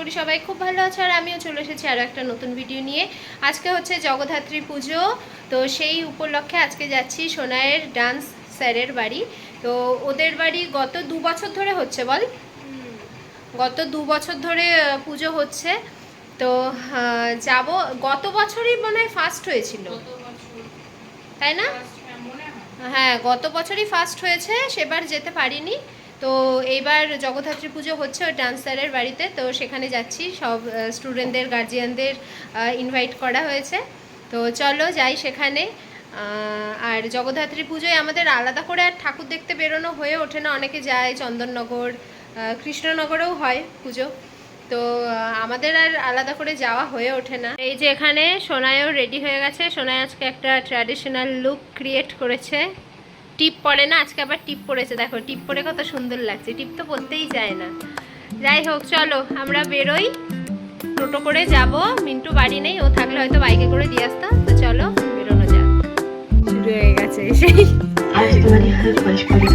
করি সবাই খুব ভালো আছে আর আমিও চলে এসেছি আরও একটা নতুন ভিডিও নিয়ে। আজকে হচ্ছে জগদ্ধাত্রী পুজো। তো সেই উপলক্ষে আজকে যাচ্ছি সোনায়ের ডান্স স্যারের বাড়ি। তো ওদের বাড়ি গত দু বছর ধরে হচ্ছে বল? গত দু বছর ধরে পুজো হচ্ছে। তো যাব গত বছরই মনে হয় ফার্স্ট হয়েছিল। তাই না? হ্যাঁ গত বছরই ফার্স্ট হয়েছে সেবার যেতে পারিনি। তো এইবার জগদ্ধাত্রী পুজো হচ্ছে ওই ডান্সারের বাড়িতে, তো সেখানে যাচ্ছি। সব স্টুডেন্টদের গার্জিয়ানদের ইনভাইট করা হয়েছে। তো চলো যাই সেখানে। আর জগদ্ধাত্রী পুজোয় আমাদের আলাদা করে আর ঠাকুর দেখতে বেরোনো হয়ে ওঠে না। অনেকে যায় চন্দননগর কৃষ্ণনগরেও হয় পুজো। তো আমাদের আর আলাদা করে যাওয়া হয়ে ওঠে না। এই যে এখানে সোনায়ও রেডি হয়ে গেছে। সোনায় আজকে একটা ট্র্যাডিশনাল লুক ক্রিয়েট করেছে। টিপ পরে না আজকে আবার টিপ পরেছে। দেখো টিপ পরে কত সুন্দর লাগছে। টিপ তো পরতেই যায় না। যাই হোক চলো আমরা বেরোই। টোটো করে যাব। মিন্টু বাড়ি নেই ও থাকলে হয়তো বাইকে করে দিয়ে আসতাম তো চলো বেরোনো যাক। শুরু হয়ে গেছে সেই। হ্যাঁ, হ্যাঁ।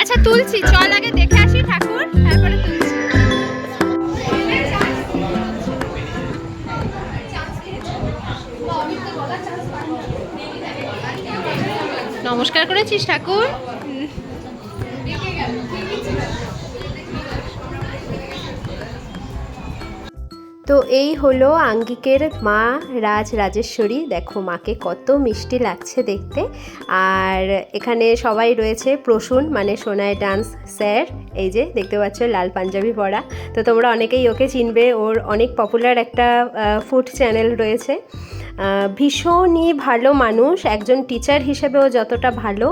আচ্ছা তুলছি। চল আগে দেখে আসি। করেছিস ঠাকুর? তো এই হলো আঙ্গিকের মা রাজ রাজেশ্বরী দেখো মাকে কত মিষ্টি লাগছে দেখতে। আর এখানে সবাই রয়েছে প্রসূন মানে সোনায় ডান্স স্যার। এই যে, দেখতে পাচ্ছ, লাল পাঞ্জাবি পরা। তো তোমরা অনেকেই ওকে চিনবে, ওর অনেক পপুলার একটা ফুড চ্যানেল রয়েছে। ভীষণই ভালো মানুষ। একজন টিচার হিসেবেও যতটা ভালো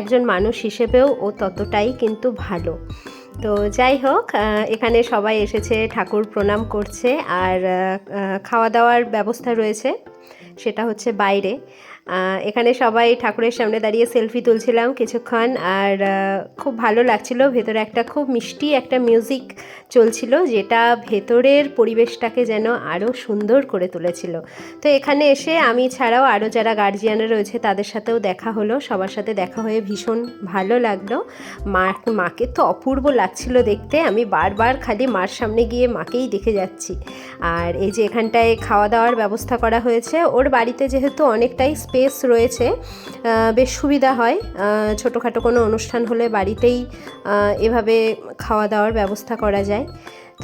একজন মানুষ হিসেবেও ও ততটাই কিন্তু ভালো। তো যাই হোক এখানে সবাই এসেছে, ঠাকুর প্রণাম করছে, আর খাওয়া দাওয়ার ব্যবস্থা রয়েছে, সেটা হচ্ছে বাইরে। এখানে সবাই ঠাকুরের সামনে দাঁড়িয়ে সেলফি তুলছিলাম কিছুক্ষণ, আর খুব ভালো লাগছিল। ভেতরে একটা খুব মিষ্টি একটা মিউজিক চলছিল, যেটা ভেতরের পরিবেশটাকে যেন আরও সুন্দর করে তুলেছিল। তো এখানে এসে আমি ছাড়াও আরও যারা গার্জিয়ানরা রয়েছে, তাদের সাথেও দেখা হলো। সবার সাথে দেখা হয়ে ভীষণ ভালো লাগল। মা, মাকে তো অপূর্ব লাগছিল দেখতে। আমি বারবার খালি মার সামনে গিয়ে মাকেই দেখে যাচ্ছি। আর এই যে এখানটায় খাওয়া দাওয়ার ব্যবস্থা করা হয়েছে, ওর বাড়িতে যেহেতু অনেকটাই স্পেস রয়েছে বেশ সুবিধা হয়। ছোটোখাটো কোনো অনুষ্ঠান হলে বাড়িতেই এভাবে খাওয়া দাওয়ার ব্যবস্থা করা যায়।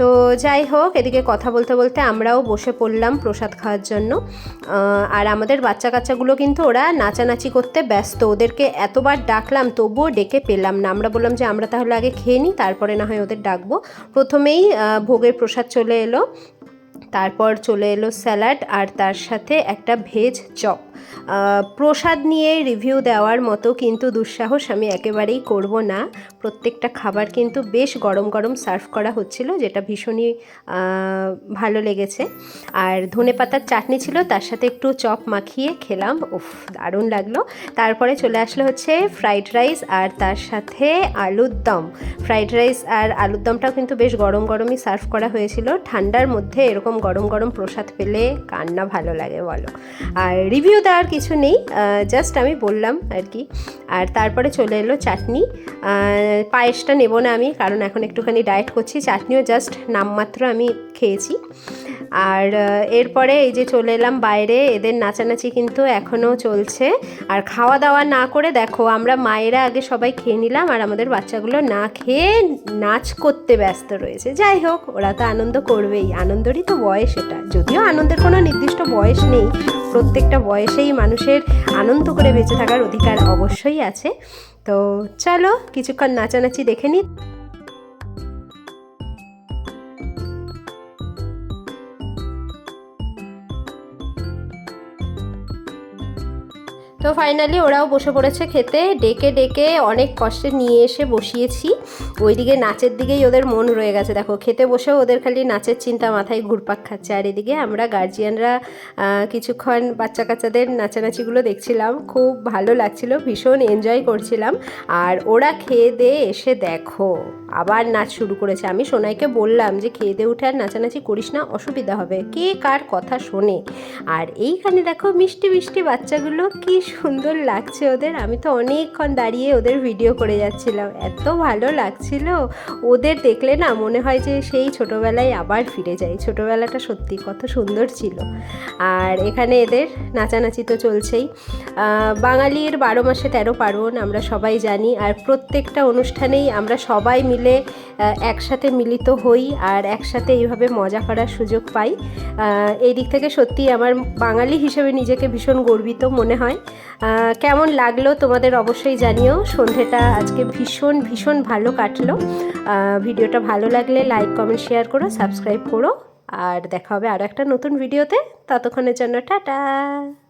তো যাই হোক, এদিকে কথা বলতে বলতে আমরাও বসে পড়লাম প্রসাদ খাওয়ার জন্য। আর আমাদের বাচ্চা কাচ্চাগুলো কিন্তু ওরা নাচানাচি করতে ব্যস্ত। ওদেরকে এতবার ডাকলাম, তবুও ডেকে পেলাম না। আমরা বললাম যে, আমরা তাহলে আগে খেয়ে নিই, তারপরে না হয় ওদের ডাকবো। প্রথমেই ভোগের প্রসাদ চলে এলো। তারপর চলে এলো স্যালাড আর তার সাথে একটা ভেজ চপ। প্রসাদ নিয়ে রিভিউ দেওয়ার মতো কিন্তু দুঃসাহস আমি একেবারেই করব না। প্রত্যেকটা খাবার কিন্তু বেশ গরম গরম সার্ভ করা হচ্ছিল, যেটা ভীষণই ভালো লেগেছে। আর ধনে পাতার চাটনি ছিল, তার সাথে একটু চপ মাখিয়ে খেলাম। উফ, দারুণ লাগল। তারপরে চলে আসলো হচ্ছে ফ্রাইড রাইস আর তার সাথে আলুর দম। ফ্রাইড রাইস আর আলুর দমটাও কিন্তু বেশ গরম গরমই সার্ভ করা হয়েছিল। ঠান্ডার মধ্যে এরকম গরম গরম প্রসাদ পেলে কান্না ভালো লাগে, বলো। আর রিভিউ দেওয়ার কিছু নেই জাস্ট আমি বললাম আর কি। আর তারপরে চলে এলো চাটনি। পায়েসটা নেব না আমি, কারণ এখন একটুখানি ডায়েট করছি, চাটনিও জাস্ট নামমাত্র আমি খেয়েছি। আর এরপরে এই যে চলে এলাম বাইরে, এদের নাচানাচি কিন্তু এখনও চলছে। আর খাওয়া দাওয়া না করে দেখো, আমরা মায়েরা আগে সবাই খেয়ে নিলাম, আর আমাদের বাচ্চাগুলো না খেয়ে নাচ করতে ব্যস্ত রয়েছে। যাই হোক, ওরা তো আনন্দ করবেই, আনন্দেরই তো বয়স এটা। যদিও আনন্দের কোনো নির্দিষ্ট বয়স নেই, প্রত্যেকটা বয়সেই মানুষের আনন্দ করে বেঁচে থাকার অধিকার অবশ্যই আছে। তো চলো কিছুক্ষণ নাচানাচি দেখে নিই তো ফাইনালি ওরাও বসে পড়েছে খেতে। ডেকে ডেকে অনেক কষ্টে নিয়ে এসে বসিয়েছি। ওইদিকে নাচের দিকেই ওদের মন রয়ে গেছে। দেখো, খেতে বসেও ওদের খালি নাচের চিন্তা মাথায় ঘুরপাক খাচ্ছে। আর এদিকে আমরা গার্জিয়ানরা কিছুক্ষণ বাচ্চা কাচ্চাদের নাচানাচিগুলো দেখছিলাম। খুব ভালো লাগছিল, ভীষণ এনজয় করছিলাম। আর ওরা খেয়ে দিয়ে এসে দেখো। আবার নাচ শুরু করেছে। আমি সোনাইকে বললাম যে, খেয়ে দিয়ে উঠে আর নাচানাচি করিস না, অসুবিধা হবে। কে কার কথা শোনে? আর এইখানে দেখো মিষ্টি মিষ্টি বাচ্চাগুলো, কি সুন্দর লাগছে ওদের। আমি তো অনেকক্ষণ দাঁড়িয়ে ওদের ভিডিও করে যাচ্ছিলাম। এত ভালো লাগছিল। ওদের দেখলে না মনে হয় যে, সেই ছোটোবেলায় আবার ফিরে যাই। ছোটোবেলাটা সত্যি কত সুন্দর ছিল। আর এখানে এদের নাচানাচি তো চলছেই। বাঙালির বারো মাসে তেরো পার্বণ, আমরা সবাই জানি। আর প্রত্যেকটা অনুষ্ঠানেই আমরা সবাই আহ, একসাথে মিলিত হই আর একসাথে এইভাবে মজা করার সুযোগ পাই। এই দিক থেকে সত্যি আমার বাঙালি হিসেবে নিজেকে ভীষণ গর্বিত মনে হয়। কেমন লাগল তোমাদের অবশ্যই জানিও। সন্ধেটা আজকে ভীষণ ভীষণ ভালো কাটলো। ভিডিওটা ভালো লাগলে লাইক কমেন্ট শেয়ার করো সাবস্ক্রাইব করো। আর দেখা হবে আরও একটা নতুন ভিডিওতে। ততক্ষণের জন্য টাটা।